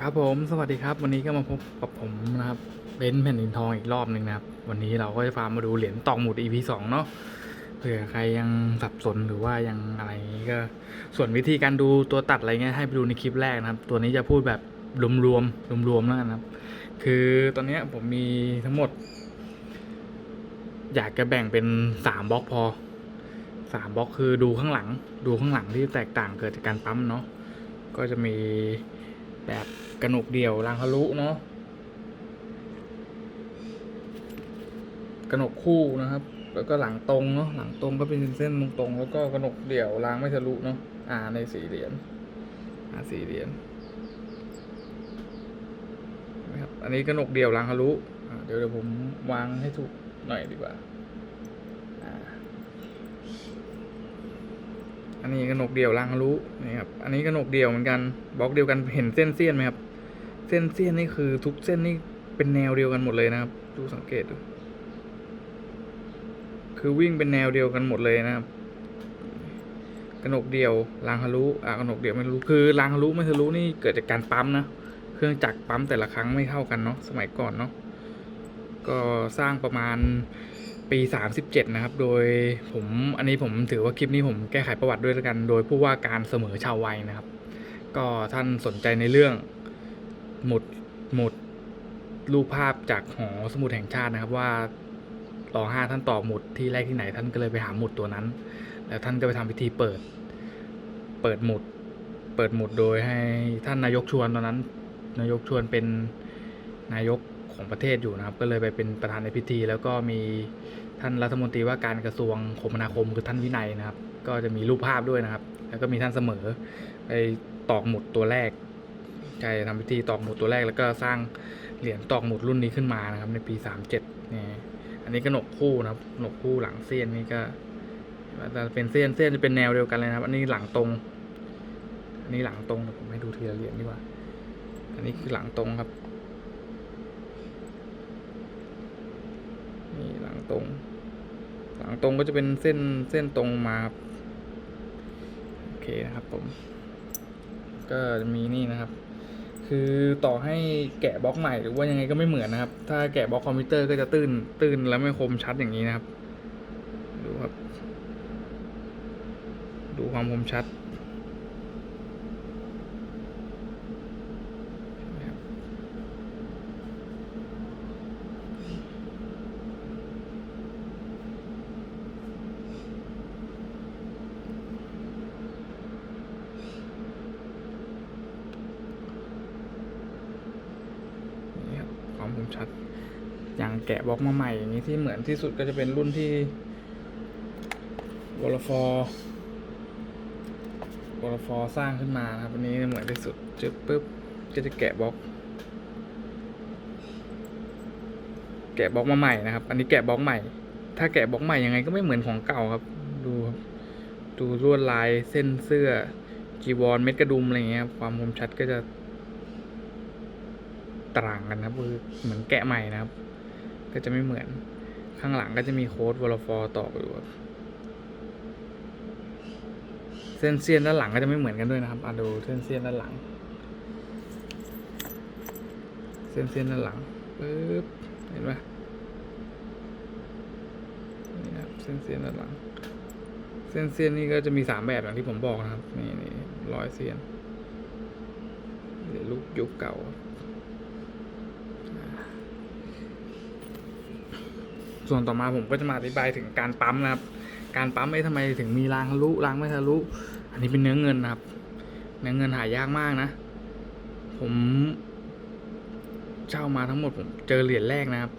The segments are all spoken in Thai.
ครับผมสวัสดีครับ วันนี้ก็มาพบกับผมนะครับเบนแผ่นดินทองอีกรอบหนึ่งนะครับ วันนี้เราก็จะพามาดูเหรียญตอกหมุด EP สองเนาะเผื่อใครยังสับสนหรือว่ายังอะไรก็ส่วนวิธีการดูตัวตัดอะไรเงี้ยให้ไปดูในคลิปแรกนะครับ ตัวนี้จะพูดแบบรวมๆรวมๆแล้วกันนะครับ คือตอนนี้ผมมีทั้งหมด อยากจะแบ่งเป็นสามบล็อกพอสามบล็อกคือดูข้างหลัง ดูข้างหลังที่แตกต่างเกิดจากการปั๊มเนาะก็จะมี แบบกระหนกเดี่ยวรางทะลุเนาะกระหนกคู่นะครับ แล้วก็หลังตรงเนาะหลังตรงก็เป็นเส้นตรงๆแล้วก็กระหนกเดี่ยวรางไม่ทะลุเนาะอ่าในสี่เหรียญอ่าสี่เหรียญนะครับอันนี้กระหนกเดี่ยวรางทะลุอ่าเดี๋ยวเดี๋ยวผมวางให้ถูกหน่อยดีกว่าอ่า อันนี้กระหนกเดี่ยวรางทะลุนี่ครับ อันนี้กระหนกเดี่ยวเหมือนกันบล็อกเดียวกันเห็นเส้นเสี้ยนไหมครับ เส้นเสี้ยนนี่คือทุกเส้นนี่เป็นแนวเดียวกันหมดเลยนะครับ ดูสังเกตดู คือวิ่งเป็นแนวเดียวกันหมดเลยนะครับกระหนกเดี่ยวรางทะลุอ่ากระหนกเดี่ยวไม่ทะลุคือรางทะลุไม่ทะลุนี่เกิดจากการปั๊มนะเครื่องจักรปั๊มแต่ละครั้งไม่เท่ากันเนาะสมัยก่อนเนาะก็สร้างประมาณ ปี 37 นะครับ โดยผมอันนี้ผมถือว่าคลิปนี้ผมแก้ไขประวัติด้วยกัน โดยผู้ว่าการเสมอชาววัยนะครับ ก็ท่านสนใจในเรื่องหมุดหมุดรูปภาพจากหอสมุดแห่งชาตินะครับว่ารอห้าท่านต่อหมุดที่แรกที่ไหนท่านก็เลยไปหาหมุดตัวนั้น แล้วท่านก็ไปทำพิธีเปิด เปิดหมุด เปิดหมุดโดยให้ท่านนายกชวนตอนนั้น นายกชวนเป็นนายก ของประเทศอยู่นะครับ ก็เลยไปเป็นประธานในพิธี แล้วก็มีท่านรัฐมนตรีว่าการกระทรวงคมนาคมคือท่านวินัยนะครับ ก็จะมีรูปภาพด้วยนะครับ แล้วก็มีท่านเสมอไปตอกหมุดตัวแรกใช่ทำพิธีตอกหมุดตัวแรกแล้วก็สร้างเหรียญตอกหมุดรุ่นนี้ขึ้นมานะครับ ในปีสามเจ็ดนี่อันนี้ก็หนกคู่นะครับหนกคู่หลังเส้นนี่ก็จะเป็นเส้นเส้นจะเป็นแนวเดียวกันเลยนะครับ อันนี้หลังตรง อันนี้หลังตรงเดี๋ยวผมให้ดูทีละเหรียญดีกว่า อันนี้คือหลังตรงครับ นี่หลังตรง หลังตรงก็จะเป็นเส้นเส้นตรงมาครับโอเคนะครับผม ก็จะมีนี่นะครับ คือต่อให้แกะบล็อกใหม่หรือว่ายังไงก็ไม่เหมือนนะครับ ถ้าแกะบล็อกคอมพิวเตอร์ก็จะตื้นตื้นแล้วไม่คมชัดอย่างนี้นะครับ ดูครับ ดูความคมชัด นี่ครับความคม ชัด อย่างแกะบล็อกมาใหม่อย่างนี้ที่เหมือนที่สุดก็จะเป็นรุ่นที่วอลฟอร์วอลฟอร์สร้างขึ้นมานะครับอันนี้เหมือนที่สุดจึ๊บปุ๊บก็จะแกะบล็อก แกะบล็อกมาใหม่นะครับ อันนี้แกะบล็อกใหม่ ถ้าแกะบล็อกใหม่ยังไงก็ไม่เหมือนของเก่าครับ ดูครับดูลวดลายเส้นเสื้อจีวรเม็ดกระดุมอะไรเงี้ยครับความคมชัดก็จะ ต่างกันนะครับคือเหมือนแกะใหม่นะครับ ก็จะไม่เหมือนข้างหลังก็จะมีโค้ดวอลฟอร์ต่ออยู่เส้นเสี้ยนด้านหลังก็จะไม่เหมือนกันด้วยนะครับอะดูเส้นเสี้ยนด้านหลัง เส้นเสี้ยนด้านหลังปึ๊บเห็นไหมนี่ครับเส้นเสี้ยนด้านหลัง เส้นเสี้ยนนี่ก็จะมีสามแบบอย่างที่ผมบอกนะครับ นี่นี่ร้อยเสี้ยนเดี๋ยวลูกยุคเก่า ส่วนต่อมาผมก็จะมาอธิบายถึงการปั๊มนะครับ การปั๊มไม่ทำไมถึงมีรางทะลุรางไม่ทะลุ อันนี้เป็นเนื้อเงินนะครับ เนื้อเงินหายากมากนะ ผมเช่ามาทั้งหมดผมเจอเหรียญแรกนะครับ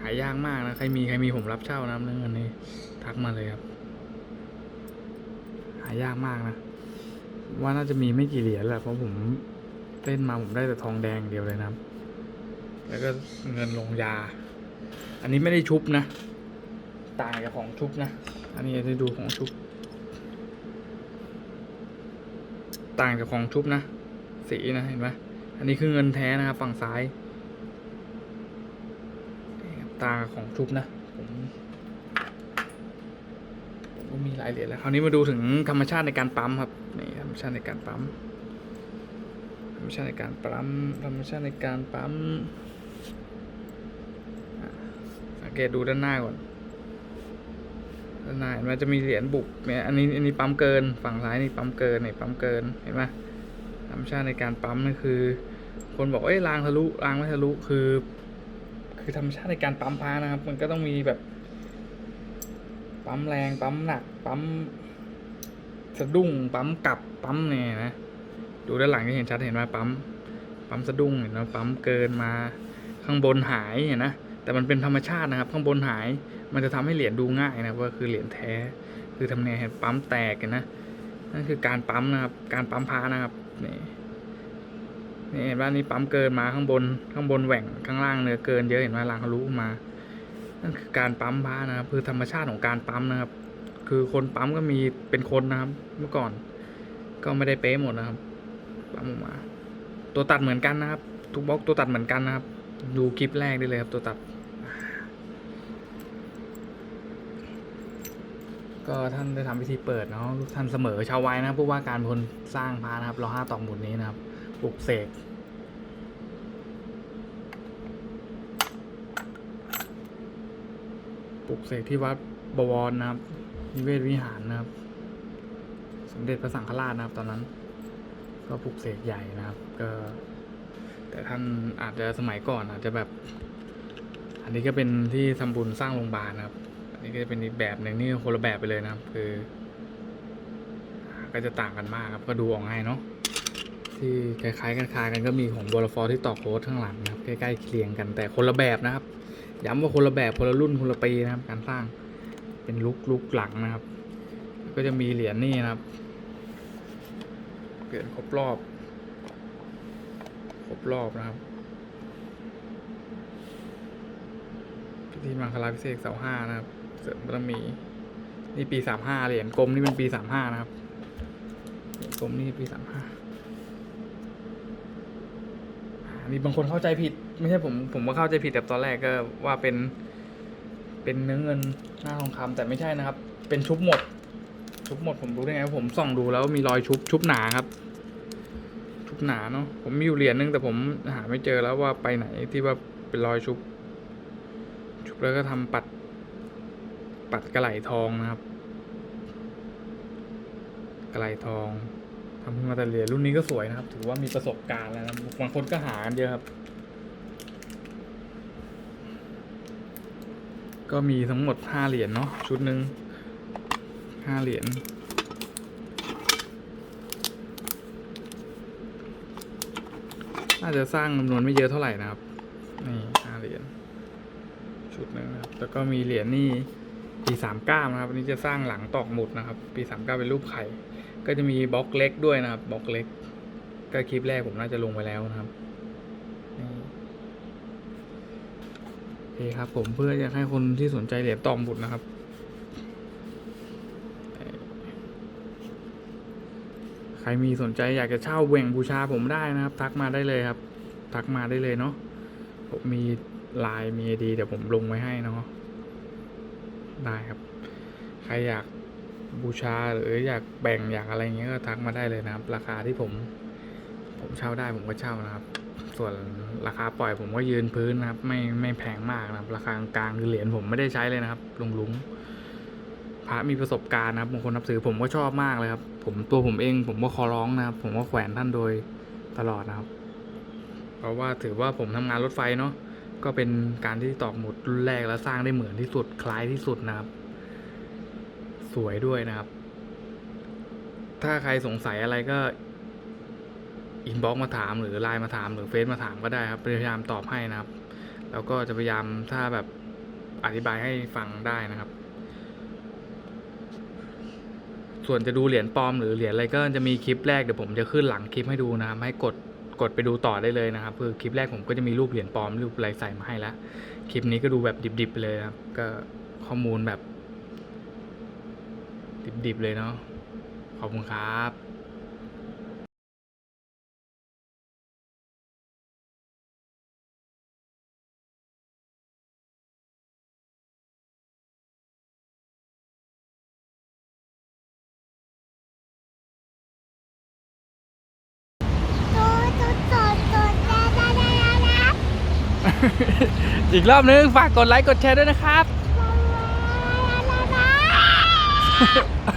หายากมากนะ ใครมีใครมีผมรับเช่านะครับเนื้อเงินนี้ทักมาเลยครับ หายากมากนะ ว่าน่าจะมีไม่กี่เหรียญแหละเพราะผมเล่นมาผมได้แต่ทองแดงอย่างเดียวเลยนะครับ แล้วก็เงินลงยา อันนี้ไม่ได้ชุบนะ ต่างจากของชุบนะ อันนี้จะดูของชุบ ต่างจากของชุบนะ สีนะเห็นไหมอันนี้คือเงินแท้นะครับฝั่งซ้ายนี่ครับต่างกับของชุบนะผมผมก็มีหลายเหรียญแล้ว คราวนี้มาดูถึงธรรมชาติในการปั๊มครับนี่ธรรมชาติในการปั๊มนรมชาติในการปั๊ม ธรรมชาติในการปั๊มอะสัง เกตดูด้านหน้าก่อนด้านหน้าเห็นไหมจะมีเหรียญบุกเนี่ยอันนี้อันนี้ปั๊มเกินฝั่งซ้ายนี่ปั๊มเกินนี่ปั๊มเกินเห็นไหมธรรมชาติในการปั๊มนั่นคือ คนบอกเอ้ยรางทะลุรางไม่ทะลุคือ คือธรรมชาติในการปั๊มพานะครับ มันก็ต้องมีแบบ ปั๊มแรงปั๊มหนัก ปั๊มสะดุ้งปั๊มกลับปั๊มเนี่ยนะดูด้านหลังจะเห็นชัดเห็นไหมปั๊มปั๊มสะดุ้งเห็นไหมปั๊มเกินมาข้างบนหายเห็นนะ แต่มันเป็นธรรมชาตินะครับ ข้างบนหายมันจะทำให้เหรียญดูง่ายนะว่าคือเหรียญแท้ คือทำเห็นปั๊มแตกนนะนั่นคือการปั๊มนะครับ การปั๊มพานะครับนี่นี่เห็นว่านี่ปั๊มเกินมาข้างบนข้างบนแหว่งข้างล่างเนื้อเกินเยอะเห็นไหมรางทะลุมา นั่นคือการปั๊มพานะครับ คือธรรมชาติของการปั๊มนะครับ คือคนปั๊มก็มีเป็นคนนะครับ เมื่อก่อน ก็ไม่ได้เป๊ะหมดนะครับปั๊มออกมา ตัวตัดเหมือนกันนะครับ ทุกบล็อกตัวตัดเหมือนกันนะครับ ดูคลิปแรกได้เลยครับตัวตัด ก็ท่านได้ทำพิธีเปิดเนาะท่านเสมอชาวไว้นะผู้ว่าการเป็นสร้างพระนะครับรอห้าตอกหมุดนี้นะครับปลุกเสกปลุกเสกที่วัดบวรนะครับนิเวศวิหารนะครับ สมเด็จพระสังฆราชนะครับ ตอนนั้น ก็ปลุกเสกใหญ่นะครับ ก็ แต่ท่านอาจจะสมัยก่อนอาจจะแบบ อันนี้ก็เป็นที่ทำบุญสร้างโรงพยาบาลนะครับ นนี้ก็จะเป็นอีกแบบหนึ่งนี่คนละแบบไปเลยนะครับ คือ ก็จะต่างกันมากครับ ก็ดูออกง่ายเนาะที่คล้ายๆกันคล้ายกันก็มีของบอลฟอร์ที่ต่อโค้ดข้างหลังนะครับ ใกล้ๆเคียงกันแต่คนละแบบนะครับ ย้ำว่าคนละแบบคนละรุ่นคนละปีนะครับ การสร้างเป็นลุกลุกหลังนะครับ ก็จะมีเหรียญนี่นะครับเกิดครบรอบ ครบรอบนะครับพิธีมังคลาพิเศษเสาห้านะครับ เสริมบารมี นี่ปีสามห้าเหรียญกลมนี่เป็นปีสามห้านะครับเหรียญกลมนี่ปีสามห้ามีบางคนเข้าใจผิด ไม่ใช่ผมผมก็เข้าใจผิดแต่ตอนแรกก็ว่าเป็น เป็นเนื้อเงินหน้าทองคำแต่ไม่ใช่นะครับ เป็นชุบหมด ชุบหมดผมรู้ได้ไงผมส่องดูแล้วมีรอยชุบชุบหนาครับ ชุบหนาเนาะผมมีอยู่เหรียญนึงแต่ผมหาไม่เจอแล้วว่าไปไหนที่ว่าเป็นรอยชุบ ชุบแล้วก็ทำปัด ปัดกระไหลทองนะครับ กระไหลทองทำขึ้นมาแต่เหรียญรุ่นนี้ก็สวยนะครับ ถือว่ามีประสบการณ์แล้วนะบางคนก็หากันเยอะครับ ก็มีทั้งหมดห้าเหรียญเนาะชุดหนึ่งห้าเหรียญน่าจะสร้างจำนวนไม่เยอะเท่าไหร่นะครับ นี่ห้าเหรียญชุดหนึงนะครับ แล้วก็มีเหรียญนี่ ปีสามเก้านะครับอันนี้จะสร้างหลังตอกหมุดนะครับ ปีสามเก้าเป็นรูปไข่ ก็จะมีบล็อกเล็กด้วยนะครับบล็อกเล็ก ก็คลิปแรกผมน่าจะลงไปแล้วนะครับนี่โอเคครับ ผมเพื่ออยากให้คนที่สนใจเหรียญตอกหมุดนะครับใครมีสนใจอยากจะเช่าแหว่งบูชาผมได้นะครับ ทักมาได้เลยครับ ทักมาได้เลยเนาะผมมีไลน์มีไอดีเดี๋ยวผมลงไว้ให้เนาะ ได้ครับ ใครอยากบูชาหรืออยากแบ่งอยากอะไรเงี้ยก็ทักมาได้เลยนะครับ ราคาที่ผม ผมเช่าได้ผมก็เช่านะครับ ส่วนราคาปล่อยผมก็ยืนพื้นนะครับ ไม่ไม่แพงมากนะครับ ราคากลางคือเหรียญผมไม่ได้ใช้เลยนะครับลุงลุงพระมีประสบการณ์นะครับบางคนนับถือผมก็ชอบมากเลยครับ ผมตัวผมเอง ผมก็ขอร้องนะครับ ผมก็แขวนท่านโดยตลอดนะครับ เพราะว่าถือว่าผมทำงานรถไฟเนาะ ก็เป็นการที่ตอกหมุดรุ่นแรกแล้วสร้างได้เหมือนที่สุดคล้ายที่สุดนะครับ สวยด้วยนะครับ ถ้าใครสงสัยอะไรก็อินบ็อกมาถามหรือไลน์มาถามหรือเฟซมาถามก็ได้ครับพยายามตอบให้นะครับ แล้วก็จะพยายามถ้าแบบอธิบายให้ฟังได้นะครับ ส่วนจะดูเหรียญปลอมหรือเหรียญอะไรก็จะมีคลิปแรกเดี๋ยวผมจะขึ้นหลังคลิปให้ดูนะครับให้กด กดไปดูต่อได้เลยนะครับคือคลิปแรกผมก็จะมีรูปเหรียญปลอมรูปอะไรใส่มาให้แล้วคลิปนี้ก็ดูแบบดิบๆไปเลยครับก็ข้อมูลแบบ ดิบๆเลยเนาะขอบคุณครับ อีกรอบนึง ฝากกดไลค์ กดแชร์ด้วยนะครับ